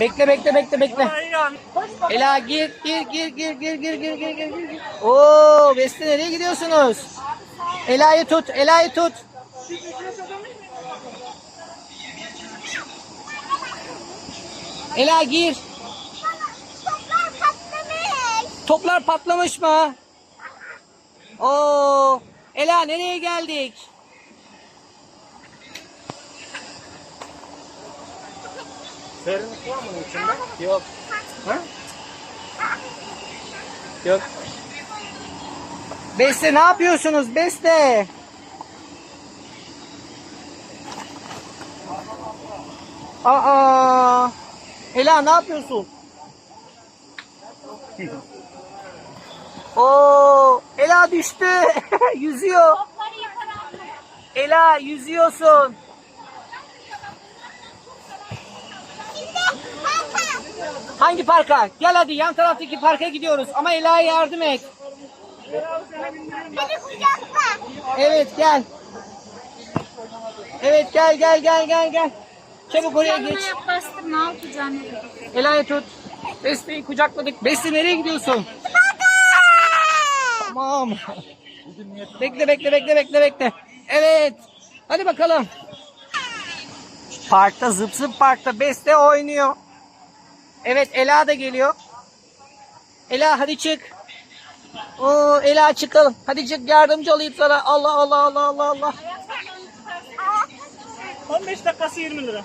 Bekle bekle bekle bekle. Ela gir gir gir gir gir gir gir gir gir gir. Oo Beste nereye gidiyorsunuz? Ela'yı tut Ela'yı tut. Ela gir. Toplar patlamış. Toplar patlamış mı? Oo Ela nereye geldik? Serinlik var mı içinde? Yok. Ha? Yok. Beste ne yapıyorsunuz Beste? Aa! Ela ne yapıyorsun? Oo! Ela düştü. Yüzüyor. Ela yüzüyorsun. Şimdi parka. Hangi parka? Gel hadi yan taraftaki parka gidiyoruz ama Ela'ya yardım et. Beni kucakla. Evet gel. Evet gel gel gel gel gel. Çabuk oraya geç. yaklaştım ne yapacağım? Ela'yı tut. Beste'yi kucakladık. Beste nereye gidiyorsun? Tamam. Bekle bekle bekle bekle bekle. Evet. Hadi bakalım. Parkta zıp zıp parkta Beste oynuyor. Evet Ela da geliyor. Ela hadi çık. Oo Ela çıkalım. Hadi çık yardımcı olayım sana. Allah Allah Allah Allah Allah. 15 dakikası 20 lira.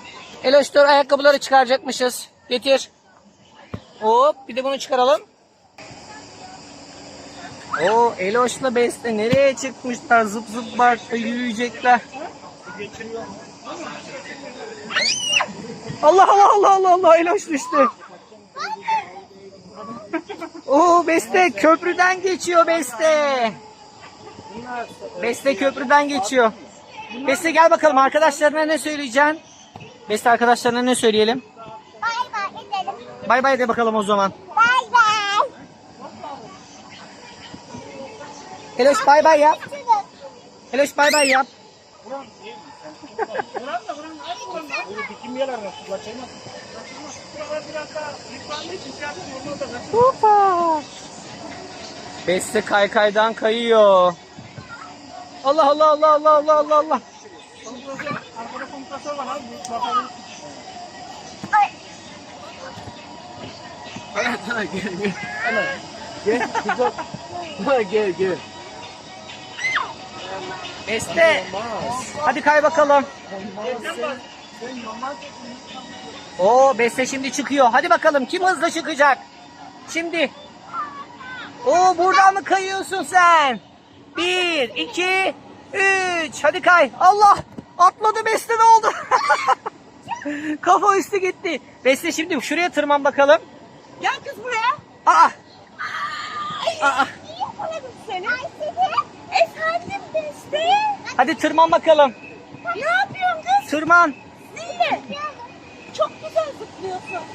Dur ayakkabıları çıkaracakmışız. Getir. Hop bir de bunu çıkaralım. Oo Eloş'la Beste nereye çıkmışlar? Zıp zıp parkta yürüyecekler. Allah Allah Allah Allah Allah Eloş düştü. Oo Beste köprüden geçiyor Beste. Beste köprüden geçiyor. Beste gel bakalım arkadaşlarına ne söyleyeceksin? Beste arkadaşlarına ne söyleyelim? Bay bay edelim. Bay bay de bakalım o zaman. Bay bay. Eloş bay bay yap. Eloş bay bay yap. Sen? Buran da buran aç buran da. Böyle dikim yer arası. Kaçırmaz. Buralar biraz daha yıprandığı için yapıyor. Onu da kaçırmaz. Hoppa. Beste kaykaydan kayıyor. Allah Allah Allah Allah Allah Allah Allah. Kompresör, arkada kompresör var abi. Bu bakalım. Ana sana gel gel. Ana gel güzel. Ana gel gel. Beste. Hadi kay bakalım. Oo Beste şimdi çıkıyor. Hadi bakalım kim hızlı çıkacak? Şimdi. Oo buradan mı kayıyorsun sen? Bir, iki, üç. Hadi kay. Allah! Atladı Beste ne oldu? Kafa üstü gitti. Beste şimdi şuraya tırman bakalım. Gel kız buraya. Aa! Aa! Yakaladım seni. Ayşe'de. Efendim Beste. Hadi tırman bakalım. Ne yapıyorsun kız? Tırman. Çok güzel zıplıyorsun.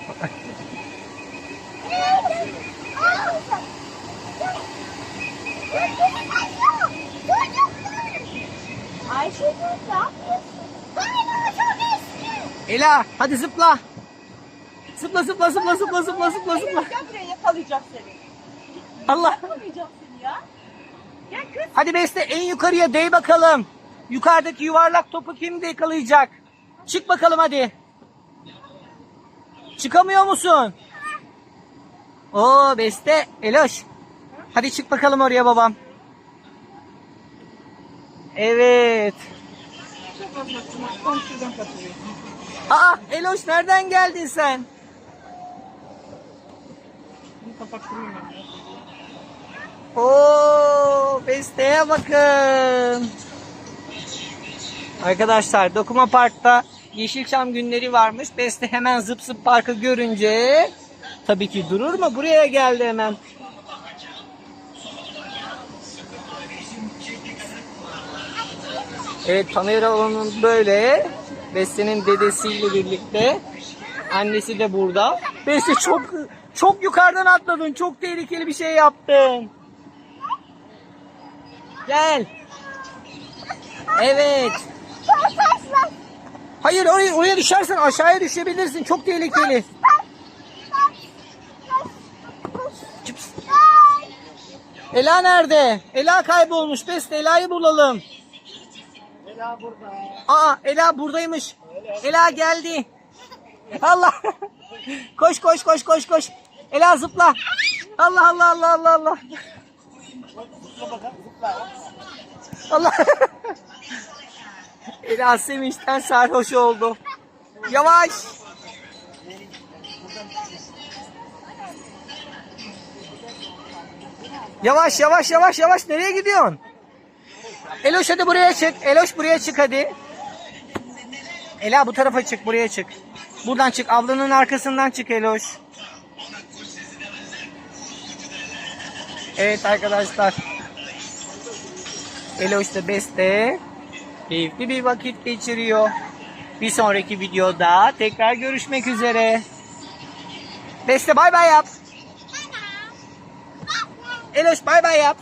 Ayşe ne yapıyorsun? Hala çok eski. Ela hadi zıpla. Zıpla zıpla zıpla zıpla zıpla zıpla zıpla. Gel buraya yakalayacak seni. Allah. Yakalayacak seni ya. Gel kız. Hadi Beste en yukarıya değ bakalım. Yukarıdaki yuvarlak topu kim de yakalayacak? Çık bakalım hadi. Çıkamıyor musun? Oo Beste, Eloş. Hadi çık bakalım oraya babam. Evet. Aa Eloş nereden geldin sen? Oo, Beste'ye bakın. Arkadaşlar Dokuma Park'ta Yeşilçam günleri varmış. Beste hemen zıp zıp parkı görünce tabii ki durur mu? Buraya geldi hemen. Evet panel alanı böyle. Beste'nin dedesiyle birlikte. Annesi de burada. Beste çok çok yukarıdan atladın. Çok tehlikeli bir şey yaptın. Gel. Evet. Hayır oraya, oraya düşersen aşağıya düşebilirsin. Çok tehlikeli. Cips. Ela nerede? Ela kaybolmuş. Best Ela'yı bulalım. Ela burada. Aa Ela buradaymış. Ela geldi. Allah. koş koş koş koş koş. Ela zıpla. Allah Allah Allah Allah Allah. Allah. Ela sevinçten sarhoş oldu. Yavaş. Yavaş yavaş yavaş yavaş nereye gidiyorsun? Eloş hadi buraya çık. Eloş buraya çık hadi. Ela bu tarafa çık buraya çık. Buradan çık ablanın arkasından çık Eloş. Evet arkadaşlar. Eloş da Beste keyifli bir vakit geçiriyor. Bir sonraki videoda tekrar görüşmek üzere. Beste bay bay yap. Eloş bay bay yap.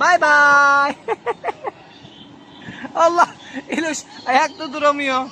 Bay bay. Allah Eloş ayakta duramıyor.